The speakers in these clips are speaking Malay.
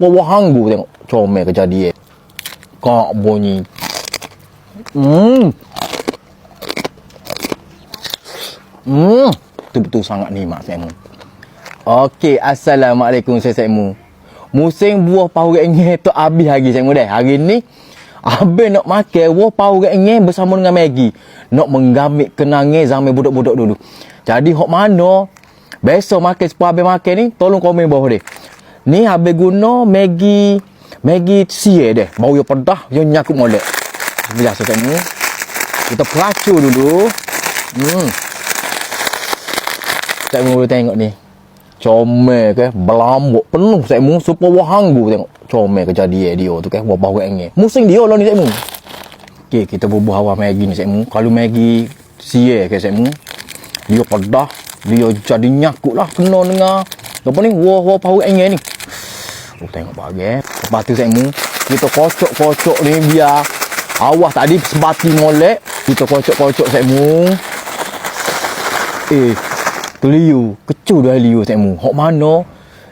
Bawah hanggu tengok. Comel kejadian. Kak bunyi. Hmm. Hmm. Betul-betul sangat nikmat saya mu. Okey, Assalamualaikum saya saya mu. Musim buah pau rengeh tu habis hari saya mu. Hari ni Habis nak makan buah pau rengeh bersama dengan Maggi. Nak menggamit kenangan zaman budak-budak dulu. Jadi hok mana? Besok makan sepuluh habis makan ni, tolong komen bawah dia. Ni habis guna Maggi Maggi sie deh. Bau yang pedah, yang nyakut molek. Biasa saya mu. Kita pelacur dulu. Hmm. Saya mau tengok ni. Comel ke, berlambuk penuh saya mu super wahanggu tengok. Comel kejadian dia tu ke, buah bau angin. Musim dia lah ni saya mu. Okey, kita bubuh awal Maggi ni saya mu. Kalau Maggi sie ke saya mu. Dia pedah, dia jadi nyakut lah kena dengan apa ni, wah wah bau angin ni. Oh, tengok bagai. Lepas tu saya mu, kita kocok-kocok ni biar awas tadi sebati molek. Kita kocok-kocok saya mu. Eh, Liu, kecu dah liu saya mu. Hok mana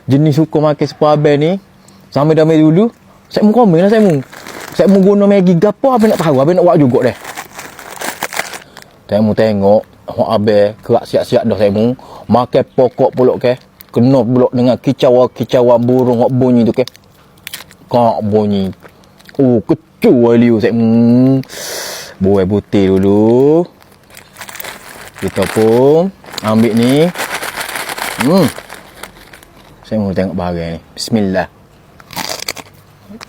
jenis suka makan sepah abang ni? Sampai dah mai dulu. Saya mu komen lah saya mu. Saya mu guna Maggi gapo abang nak tahu, abang nak buat juga deh. Saya mu tengok hok abang kerak siap-siap dah saya mu. Makan pokok pulak ke. Kena pulak dengan kicauan-kicauan burung hok bunyi tu ke. Kak bunyi. Oh, kecu lah liu saya mu. Buai putih dulu. Kita pun ambil ni. Hmm. Saya mau tengok barang ni. Bismillah.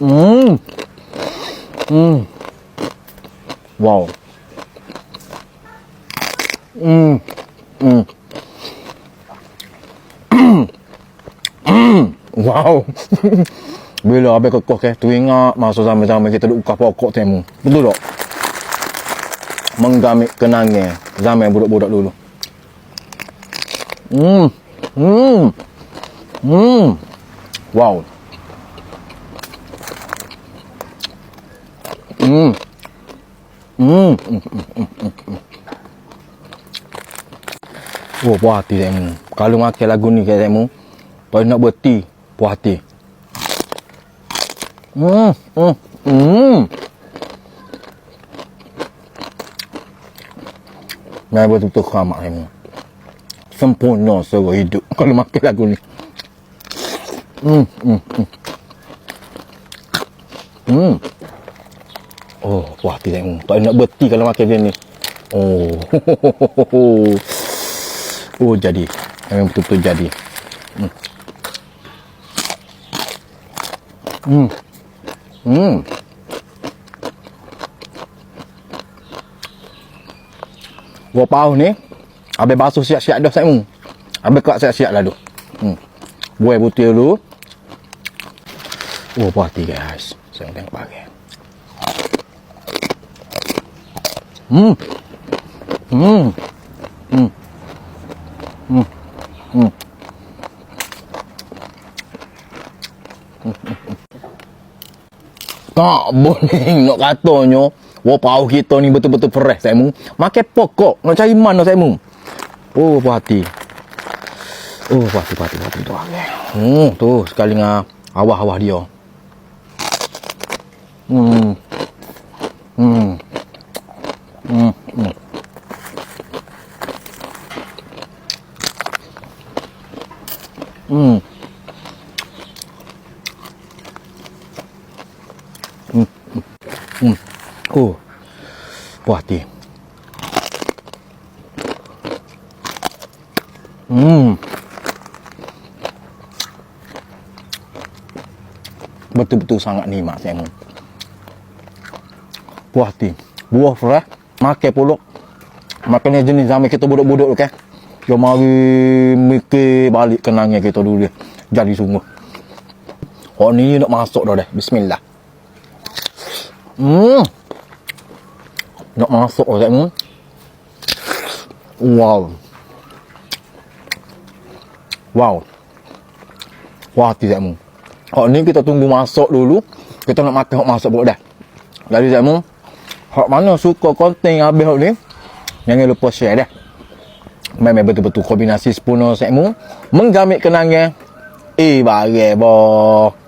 Hmm. Hmm. Wow. Hmm. Hmm. Wow. Bila habis kekos ke, tu ingat masa zaman-zaman kita duduk ukah pokok temu. Betul tak? Menggamit kenangan zaman budak-budak dulu. Hmm. Hmm. Hmm. Wow. Hmm. Hmm. Oh, puas hati saya mu. Kalau makan lagu ni saya mu, kalau nak berhenti, puas hati. Hmm. Hmm. Hmm. Nah, betul-betul khamak mu sempurna seluruh hidup kalau makan lagu ni. Hmm, hmm, hmm. Hmm. Oh, wah tidak hmm. Tak nak berhenti kalau makan dia ni. Oh. oh, jadi. Memang betul-betul jadi. Hmm. Hmm. Hmm. Gua pau ni Habis basuh siap-siap dah saya. Habis kerak siap-siap lah tu. Hmm. Buai putih dulu. Oh, puas hati guys. Saya tengok. Hmm. Hmm. Hmm. Hmm. Tak boleh nak katanya. Wah, pau kita ni betul-betul fresh saya mu. Makan pokok. Nak cari mana saya mu. Oh, puas hati. Oh, puas hati, puas hati, hati. Tu, hmm, tu sekali dengan awah-awah dia. Hmm. Hmm. Hmm. hmm. Hmm. Hmm. Hmm. Oh. Puas hati. Hmm. Betul-betul sangat nikmat saya mu. Puas hati. Buah fresh. Makan pulak. Makan yang jenis zaman kita budak-budak kan. Dia mari mikir balik kenangan kita dulu dia. Jadi sungguh. Oh ni nak masuk dah dah. Bismillah. Hmm. Nak masuk saya mu. Wow. Wow. Wah, tidak mu. Hak ni kita tunggu masuk dulu. Kita nak makan hak masuk pula dah. Jadi tak mu. Hak mana suka konten yang habis hak ni. Jangan lupa share dah. Memang betul-betul kombinasi sempurna saya mu. Menggamit kenangan. Eh, bagai boh.